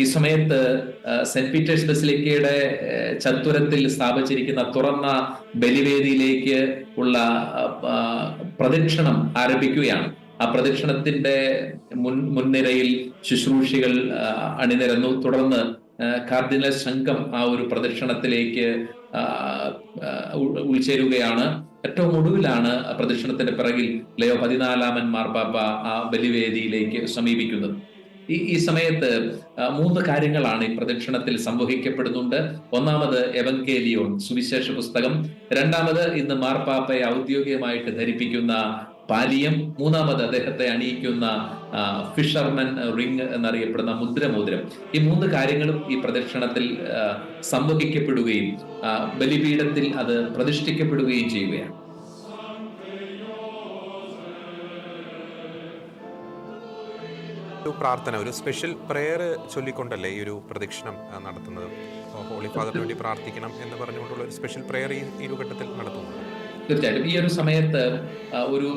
ഈ സമയത്ത് saint Peter's ബസിലിക്കയുടെ ചത്തുരത്തിൽ സ്ഥാപിച്ചിരിക്കുന്ന തുറന്ന ബലിവേദിയിലേക്ക് ഉള്ള പ്രദക്ഷിണം ആരംഭിക്കുകയാണ്. ആ പ്രദക്ഷിണത്തിന്റെ മുൻ മുൻനിരയിൽ ശുശ്രൂഷികൾ അണിനിരന്നു. തുടർന്ന് കാർഡിനൽ സംഘം ആ ഒരു പ്രദക്ഷിണത്തിലേക്ക് ഉൾച്ചേരുകയാണ്. ഏറ്റവും ഒടുവിലാണ് പ്രദക്ഷിണത്തിന്റെ പിറകിൽ ലയോ പതിനാലാമൻ മാർപ്പാപ്പ ആ ബലിവേദിയിലേക്ക് സമീപിക്കുന്നത്. ഈ ഈ സമയത്ത് മൂന്ന് കാര്യങ്ങളാണ് ഈ പ്രദക്ഷിണത്തിൽ സംവഹിക്കപ്പെടുന്നുണ്ട്. ഒന്നാമത് എവങ്കേലിയോൺ സുവിശേഷ പുസ്തകം. രണ്ടാമത് ഇന്ന് മാർപ്പാപ്പയെ ഔദ്യോഗികമായിട്ട് ധരിപ്പിക്കുന്ന പാലിയം. മൂന്നാമത് അദ്ദേഹത്തെ അണിയിക്കുന്ന ഫിഷർമൻ റിംഗ് എന്നറിയപ്പെടുന്ന മുദ്രമോതിരം. ഈ മൂന്ന് കാര്യങ്ങളും ഈ പ്രദക്ഷിണത്തിൽ സംഭവിക്കപ്പെടുകയും ബലിപീഠത്തിൽ അത് പ്രതിഷ്ഠിക്കപ്പെടുകയും ചെയ്യുകയാണ്. ഒരു പ്രാർത്ഥന ഒരു സ്പെഷ്യൽ പ്രെയർ ചൊല്ലിക്കൊണ്ടല്ലേ ഈ ഒരു പ്രദക്ഷിണം നടത്തുന്നത്? ഹോളി ഫാദറിന് വേണ്ടി പ്രാർത്ഥിക്കണം എന്ന് പറഞ്ഞുകൊണ്ടുള്ള ഒരു സ്പെഷ്യൽ പ്രെയർ ഈ ഒരു ഘട്ടത്തിൽ നടത്തുന്നുണ്ട്. തീർച്ചയായിട്ടും. ഈ ഒരു സമയത്ത് ഒരു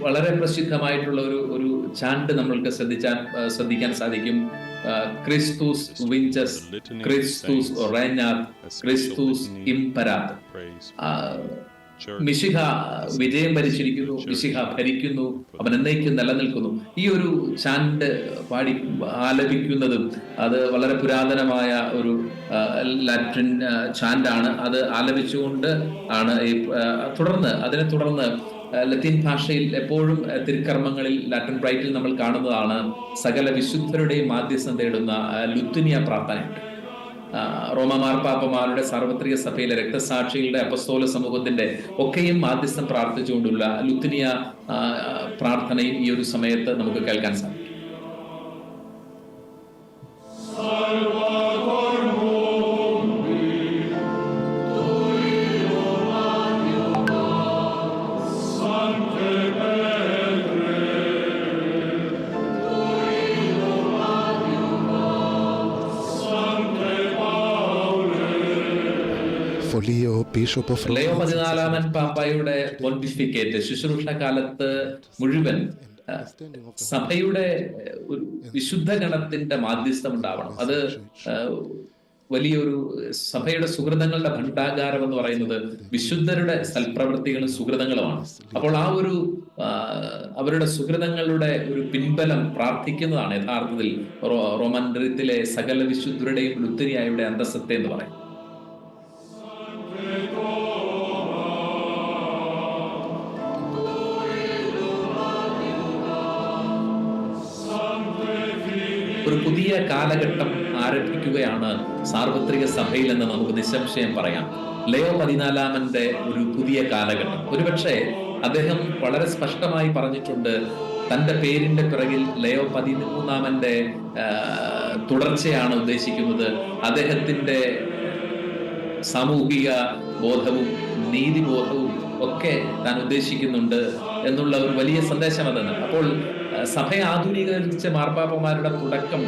വളരെ പ്രസിദ്ധമായിട്ടുള്ള ഒരു ഒരു ചാണ്ട് നമ്മൾക്ക് ശ്രദ്ധിച്ചാൽ ശ്രദ്ധിക്കാൻ സാധിക്കും. ക്രിസ്തുസ് വിഞ്ചസ് ക്രിസ്തുസ് ക്രിസ്തുസ് ഇംപരാത് ആ, മിശിഹ വിജയം ഭരിച്ചിരിക്കുന്നു മിശിഹ ഭരിക്കുന്നു അവൻ എന്നേക്കും നിലനിൽക്കുന്നു. ഈ ഒരു ചാൻഡ് പാടി ആലപിക്കുന്നതും അത് വളരെ പുരാതനമായ ഒരു ലാറ്റിൻ ചാൻഡാണ് അത് ആലപിച്ചുകൊണ്ട് ആണ് ഈ തുടർന്ന് അതിനെ തുടർന്ന് ലത്തീൻ ഭാഷയിൽ എപ്പോഴും തിരുക്കർമ്മങ്ങളിൽ ലാറ്റിൻ ബ്രൈറ്റിൽ നമ്മൾ കാണുന്നതാണ് സകല വിശുദ്ധരുടെയും മാധ്യസ്ഥം തേടുന്ന ലുത്തിനിയ പ്രാർത്ഥനയുണ്ട്. റോമ മാർപ്പാപ്പമാരുടെ സാർവത്രിക സഭയിലെ രക്തസാക്ഷികളുടെ അപസ്തോല സമൂഹത്തിന്റെ ഒക്കെയും മാധ്യസ്ഥം പ്രാർത്ഥിച്ചുകൊണ്ടുള്ള ലുത്തിനിയ പ്രാർത്ഥനയും ഈ ഒരു സമയത്ത് നമുക്ക് കേൾക്കാൻ സാധിക്കും. For ബിഷപ്പ് ഓഫ് ലയോ പതിനാലാമൻ പാപ്പായുടെ പോണ്ടിഫിക്കേറ്റ് ശുശ്രൂഷ കാലത്ത് മുഴുവൻ സഭയുടെ ഒരു വിശുദ്ധ ഗണത്തിന്റെ മാധ്യസ്ഥം ഉണ്ടാവണം അത് വലിയൊരു സഭയുടെ സുഹൃതങ്ങളുടെ ഭണ്ഡാകാരം എന്ന് പറയുന്നത് വിശുദ്ധരുടെ സൽപ്രവൃത്തികളും സുഹൃതങ്ങളുമാണ്. അപ്പോൾ ആ ഒരു അവരുടെ സുഹൃതങ്ങളുടെ ഒരു പിൻബലം പ്രാർത്ഥിക്കുന്നതാണ് യഥാർത്ഥത്തിൽ റോമൻ സകല വിശുദ്ധരുടെയും ലുത്തരിയായുടെ അന്തസ്സത്തെ എന്ന് പറയും ഒരു പുതിയ കാലഘട്ടം ആരംഭിക്കുകയാണ് സാർവത്രിക സഭയിൽ എന്ന് നമുക്ക് നിസ്സംശയം പറയാം. ലയോ പതിനാലാമന്റെ ഒരു പുതിയ കാലഘട്ടം. ഒരുപക്ഷെ അദ്ദേഹം വളരെ സ്പഷ്ടമായി പറഞ്ഞിട്ടുണ്ട് തന്റെ പേരിന്റെ പിറകിൽ ലയോ പതിമൂന്നാമന്റെ തുടർച്ചയാണ് ഉദ്ദേശിക്കുന്നത്. അദ്ദേഹത്തിന്റെ സാമൂഹിക ബോധവും നീതിബോധവും ഒക്കെ താൻ ഉദ്ദേശിക്കുന്നുണ്ട് എന്നുള്ള ഒരു വലിയ സന്ദേശം അതാണ്. അപ്പോൾ സഭയെ ആധുനികരിച്ച മാർപ്പാപ്പമാരുടെ തുടക്കം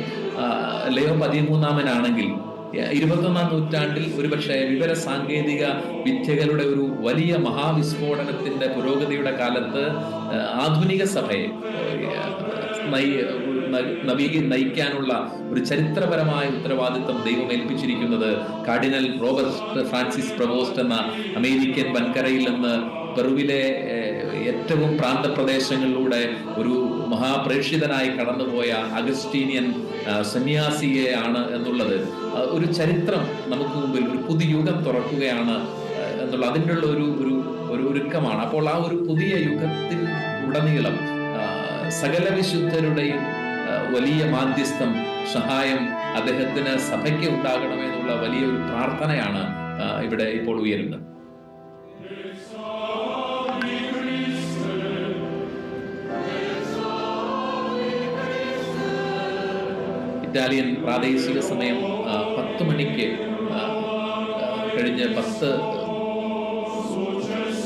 ലയോ പതിമൂന്നാമനാണെങ്കിൽ ഇരുപത്തൊന്നാം നൂറ്റാണ്ടിൽ ഒരുപക്ഷെ വിവര സാങ്കേതിക വിദ്യകളുടെ ഒരു വലിയ മഹാവിസ്ഫോടനത്തിന്റെ പുരോഗതിയുടെ കാലത്ത് ആധുനിക സഭയെ നവീകി നയിക്കാനുള്ള ഒരു ചരിത്രപരമായ ഉത്തരവാദിത്വം ദൈവം ഏൽപ്പിച്ചിരിക്കുന്നത് കാർഡിനൽ റോബർട്ട് ഫ്രാൻസിസ് പ്രവോസ്റ്റ് എന്ന അമേരിക്കൻ വൻകരയിൽ നിന്ന് പെറുവിലെ ഏറ്റവും പ്രാന്തപ്രദേശങ്ങളിലൂടെ ഒരു മഹാപ്രേക്ഷിതനായി കടന്നുപോയ അഗസ്റ്റീനിയൻ ആ, സന്യാസിയെ ആണ് എന്നുള്ളത്. ഒരു ചരിത്രം നമുക്ക് മുമ്പിൽ ഒരു പുതുയുഗം തുറക്കുകയാണ് എന്നുള്ള അതിന്റെ ഒരു ഒരു ഒരു ഒരുക്കമാണ്. അപ്പോൾ ആ ഒരു പുതിയ യുഗത്തിൽ ഉടനീളം സകല വിശുദ്ധരുടെയും വലിയ മാധ്യസ്ഥം സഹായം അദ്ദേഹത്തിന് സഭയ്ക്ക് ഉണ്ടാകണമെന്നുള്ള വലിയൊരു പ്രാർത്ഥനയാണ് ഇവിടെ ഇപ്പോൾ ഉയരുന്നത്. ഇറ്റാലിയൻ പ്രാദേശിക സമയം പത്ത് മണിക്ക് കഴിഞ്ഞ പത്ത്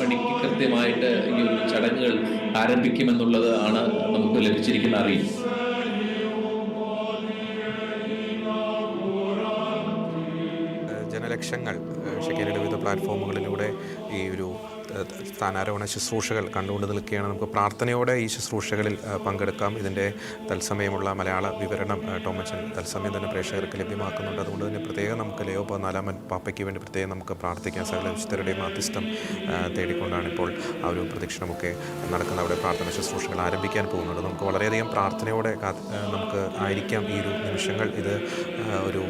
മണിക്ക് കൃത്യമായിട്ട് ഈ ഒരു ചടങ്ങുകൾ ആരംഭിക്കുമെന്നുള്ളത് ആണ് നമുക്ക് ലഭിച്ചിരിക്കുന്ന അറിയിപ്പ്. ജനലക്ഷങ്ങൾ ഷെക്കേനയുടെ വിവിധ പ്ലാറ്റ്ഫോമുകളിലൂടെ ഈ ഒരു സ്ഥാനാരോഹണ ശുശ്രൂഷകൾ കണ്ടുകൊണ്ട് നിൽക്കുകയാണ്. നമുക്ക് പ്രാർത്ഥനയോടെ ഈ ശുശ്രൂഷകളിൽ പങ്കെടുക്കാം. ഇതിന്റെ തത്സമയമുള്ള മലയാള വിവരണം ടോമച്ചൻ തത്സമയം തന്നെ പ്രേക്ഷകർക്ക് ലഭ്യമാക്കുന്നുണ്ട്. അതുകൊണ്ട് തന്നെ പ്രത്യേകം നമുക്ക് ലയോ പതിനാലാമൻ പാപ്പയ്ക്ക് വേണ്ടി പ്രത്യേകം നമുക്ക് പ്രാർത്ഥിക്കാൻ സകല വിശുദ്ധരുടെയും ആ, തേടിക്കൊണ്ടാണ് ഇപ്പോൾ ആ ഒരു പ്രദക്ഷിണമൊക്കെ നടക്കുന്ന അവിടെ പ്രാർത്ഥന ശുശ്രൂഷകൾ ആരംഭിക്കാൻ പോകുന്നുണ്ട്. നമുക്ക് വളരെയധികം പ്രാർത്ഥനയോടെ നമുക്ക് ആയിരിക്കാം ഈ ഒരു നിമിഷങ്ങൾ. ഇത് ഒരു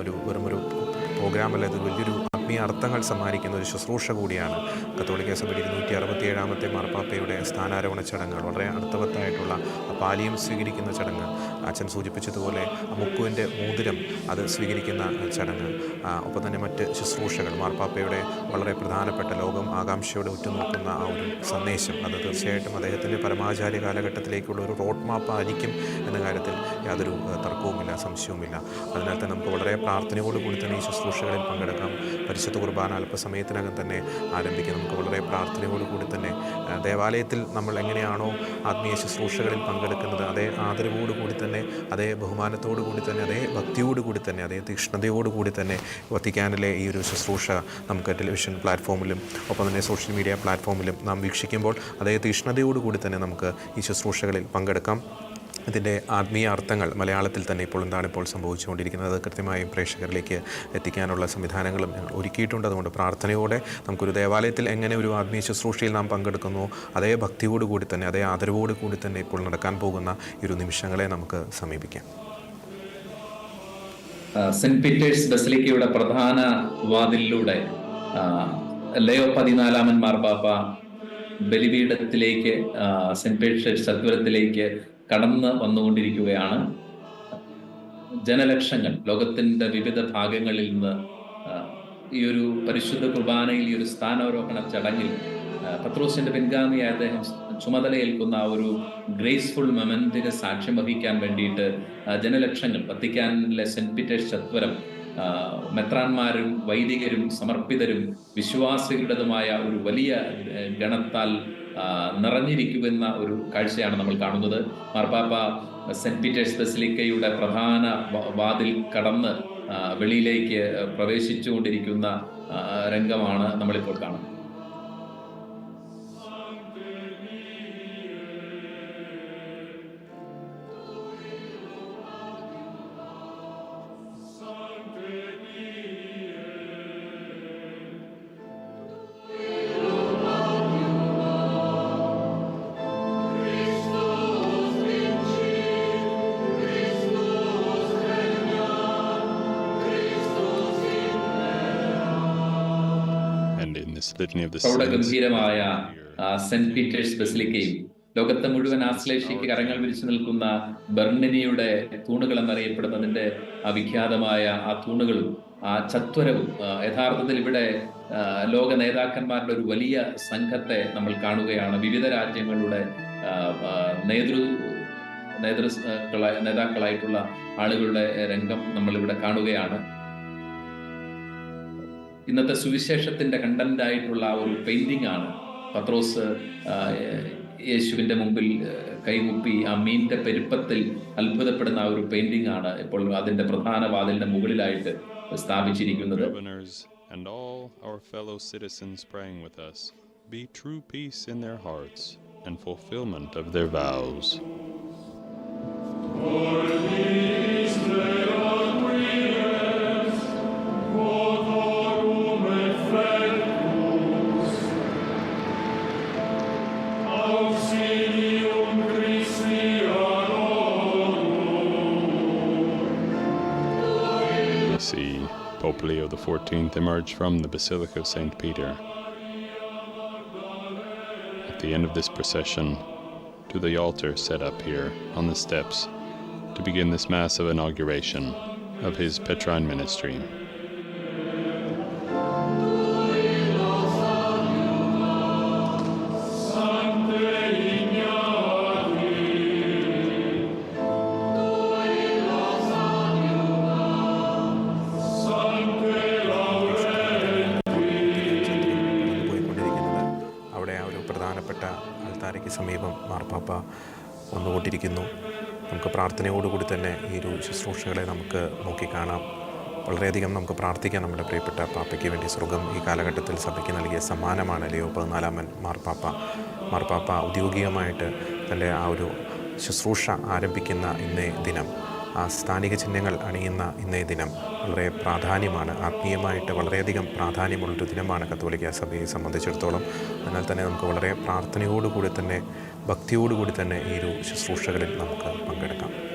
ഒരു വെറുമൊരു പ്രോഗ്രാം പ്രോഗ്രാമല്ല ഇത് വലിയൊരു ആത്മീയ അർത്ഥങ്ങൾ സമ്മാനിക്കുന്ന ഒരു ശുശ്രൂഷ കൂടിയാണ്. കത്തോളിക്ക സഭയുടെ ഇരുന്നൂറ്റി അറുപത്തി ഏഴാമത്തെ മാർപ്പാപ്പയുടെ സ്ഥാനാരോഹണ ചടങ്ങുകൾ. വളരെ അർത്ഥവത്തായിട്ടുള്ള പാലിയം സ്വീകരിക്കുന്ന ചടങ്ങ്. അച്ഛൻ സൂചിപ്പിച്ചതുപോലെ മുക്കുവിന്റെ മോതിരം അത് സ്വീകരിക്കുന്ന ചടങ്ങ്. ഒപ്പം തന്നെ മറ്റ് ശുശ്രൂഷകൾ. മാർപ്പാപ്പയുടെ വളരെ പ്രധാനപ്പെട്ട ലോകം ആകാംക്ഷയോടെ ഉറ്റുനോക്കുന്ന ആ ഒരു സന്ദേശം. അത് തീർച്ചയായിട്ടും അദ്ദേഹത്തിന്റെ പരമാചാര്യ കാലഘട്ടത്തിലേക്കുള്ള ഒരു റോഡ് മാപ്പ് ആയിരിക്കും എന്ന കാര്യത്തിൽ യാതൊരു തർക്കവുമില്ല സംശയവുമില്ല. അതിനാൽ തന്നെ നമുക്ക് വളരെ പ്രാർത്ഥനയോടുകൂടി തന്നെ ഈ ശുശ്രൂഷകളിൽ പങ്കെടുക്കാം. പരിശുദ്ധ കുർബാന അല്പസമയത്തിനകം തന്നെ ആരംഭിക്കാം. നമുക്ക് വളരെ പ്രാർത്ഥനയോടുകൂടി തന്നെ ദേവാലയത്തിൽ നമ്മൾ എങ്ങനെയാണോ ആത്മീയ ശുശ്രൂഷകളിൽ പങ്കെടുക്കുന്നത് അതേ ആദരവോടുകൂടി തന്നെ അതേ ബഹുമാനത്തോടു കൂടി തന്നെ അതേ ഭക്തിയോടുകൂടി തന്നെ അതേ തീക്ഷ്ണതയോടുകൂടി തന്നെ വത്തിക്കാനിലെ ഈ ഒരു ശുശ്രൂഷ നമുക്ക് ടെലിവിഷൻ പ്ലാറ്റ്ഫോമിലും ഒപ്പം തന്നെ സോഷ്യൽ മീഡിയ പ്ലാറ്റ്ഫോമിലും നാം വീക്ഷിക്കുമ്പോൾ അതേ തീക്ഷ്ണതയോടുകൂടി തന്നെ നമുക്ക് ഈ ശുശ്രൂഷകളിൽ പങ്കെടുക്കാം. ഇതിന്റെ ആത്മീയ അർത്ഥങ്ങൾ മലയാളത്തിൽ തന്നെ ഇപ്പോൾ എന്താണ് ഇപ്പോൾ സംഭവിച്ചുകൊണ്ടിരിക്കുന്നത് കൃത്യമായും പ്രേക്ഷകരിലേക്ക് എത്തിക്കാനുള്ള സംവിധാനങ്ങളും ഞങ്ങൾ ഒരുക്കിയിട്ടുണ്ട്. അതുകൊണ്ട് പ്രാർത്ഥനയോടെ നമുക്കൊരു ദേവാലയത്തിൽ എങ്ങനെ ഒരു ആത്മീയ ശുശ്രൂഷയിൽ നാം പങ്കെടുക്കുന്നു അതേ ഭക്തിയോടുകൂടി തന്നെ അതേ ആദരവോട് കൂടി തന്നെ ഇപ്പോൾ നടക്കാൻ പോകുന്ന ഈ ഒരു നിമിഷങ്ങളെ നമുക്ക് സമീപിക്കാം. സെന്റ് പീറ്റേഴ്സ് ബസലിക്കയുടെ പ്രധാന വാതിലിലൂടെ ലയോ പതിനാലാമൻ മാർപ്പാപ്പ ബലിപീഠത്തിലേക്ക് സെന്റ് പീറ്റേഴ്സ് സത്വരത്തിലേക്ക് കടന്ന് വന്നുകൊണ്ടിരിക്കുകയാണ്. ജനലക്ഷങ്ങൾ ലോകത്തിന്റെ വിവിധ ഭാഗങ്ങളിൽ നിന്ന് ഈ ഒരു പരിശുദ്ധ കുർബാനയിൽ ഈ ഒരു സ്ഥാനാരോഹണ ചടങ്ങിൽ പത്രോസിന്റെ പിൻഗാമിയായ അദ്ദേഹം ചുമതലയേൽക്കുന്ന ആ ഒരു ഗ്രേസ്ഫുൾ മൊമെന്റിന് സാക്ഷ്യം വഹിക്കാൻ വേണ്ടിയിട്ട് ജനലക്ഷങ്ങൾ വത്തിക്കാനിലെ സെന്റ് പീറ്റേഴ്സ് ചത്വരം മെത്രാന്മാരും വൈദികരും സമർപ്പിതരും വിശ്വാസികളുടേതുമായ ഒരു വലിയ ഗണത്താൽ ആ, നിറഞ്ഞിരിക്കുന്ന ഒരു കാഴ്ചയാണ് നമ്മൾ കാണുന്നത്. മാർപ്പാപ്പ സെന്റ് പീറ്റേഴ്സ് ബസിലിക്കയുടെ പ്രധാന വാതിൽ കടന്ന് വെളിയിലേക്ക് പ്രവേശിച്ചുകൊണ്ടിരിക്കുന്ന രംഗമാണ് നമ്മളിപ്പോൾ കാണുന്നത്. And ഗംഭീരമായ സെന്റ് പീറ്റേഴ്സ് ബസിലിക്കയും ലോകത്തെ മുഴുവൻ ആശ്ലേഷിക്ക് കരങ്ങൾ വിരിച്ചു നിൽക്കുന്ന ബെർണിനിയുടെ തൂണുകൾ എന്നറിയപ്പെടുന്നതിന്റെ ആ വിഖ്യാതമായ ആ തൂണുകളും ആ ചത്വരവും യഥാർത്ഥത്തിൽ ഇവിടെ ലോക നേതാക്കന്മാരുടെ ഒരു വലിയ സംഘത്തെ നമ്മൾ കാണുകയാണ്. വിവിധ രാജ്യങ്ങളുടെ നേതൃ നേതൃ നേതാക്കളായിട്ടുള്ള ആളുകളുടെ രംഗം നമ്മളിവിടെ കാണുകയാണ്. ഇന്നത്തെ സുവിശേഷത്തിന്റെ കണ്ടന്റ് ആയിട്ടുള്ള ഒരു പെയിന്റിംഗ് ആണ് പത്രോസ് യേശുവിന്റെ യേശുവിന്റെ മുമ്പിൽ കൈകുപ്പി ആ മീനിന്റെ പെരുപ്പത്തിൽ അത്ഭുതപ്പെടുന്ന ആ ഒരു പെയിന്റിംഗ് ആണ് ഇപ്പോൾ അതിന്റെ പ്രധാന വാതിലിന്റെ മുകളിലായിട്ട് സ്ഥാപിച്ചിരിക്കുന്നത് and all our fellow citizens praying with us, be true peace in their hearts and fulfillment of their vows. Auxilium Pope Leo XIV emerged from the Basilica of St. Peter. At the end of this procession, to the altar set up here on the steps to begin this Mass of inauguration of his Petrine ministry. അവിടെ ആ ഒരു പ്രധാനപ്പെട്ട അൽത്താരയ്ക്ക് സമീപം മാർപ്പാപ്പ വന്നുകൊണ്ടിരിക്കുന്നു. നമുക്ക് പ്രാർത്ഥനയോടുകൂടി തന്നെ ഈ ഒരു ശുശ്രൂഷകളെ നമുക്ക് നോക്കിക്കാണാം. വളരെയധികം നമുക്ക് പ്രാർത്ഥിക്കാം നമ്മുടെ പ്രിയപ്പെട്ട പാപ്പയ്ക്ക് വേണ്ടി സ്വർഗം ഈ കാലഘട്ടത്തിൽ സഭയ്ക്ക് നൽകിയ സമ്മാനമാണ് ലിയോ പതിനാലാമൻ മാർപ്പാപ്പ. മാർപ്പാപ്പ ഔദ്യോഗികമായിട്ട് തന്റെ ആ ഒരു ശുശ്രൂഷ ആരംഭിക്കുന്ന ഇന്നേ ദിനം. ആ സ്ഥാനിക ചിഹ്നങ്ങൾ അണിയുന്ന ഇന്നേ ദിനം വളരെ പ്രാധാന്യമാണ്. ആത്മീയമായിട്ട് വളരെയധികം പ്രാധാന്യമുള്ളൊരു ദിനമാണ് കത്തോലിക്ക സഭയെ സംബന്ധിച്ചിടത്തോളം. അതിനാൽ തന്നെ നമുക്ക് വളരെ പ്രാർത്ഥനയോടുകൂടി തന്നെ ഭക്തിയോടുകൂടി തന്നെ ഈ ഒരു ശുശ്രൂഷകളിൽ നമുക്ക് പങ്കെടുക്കാം.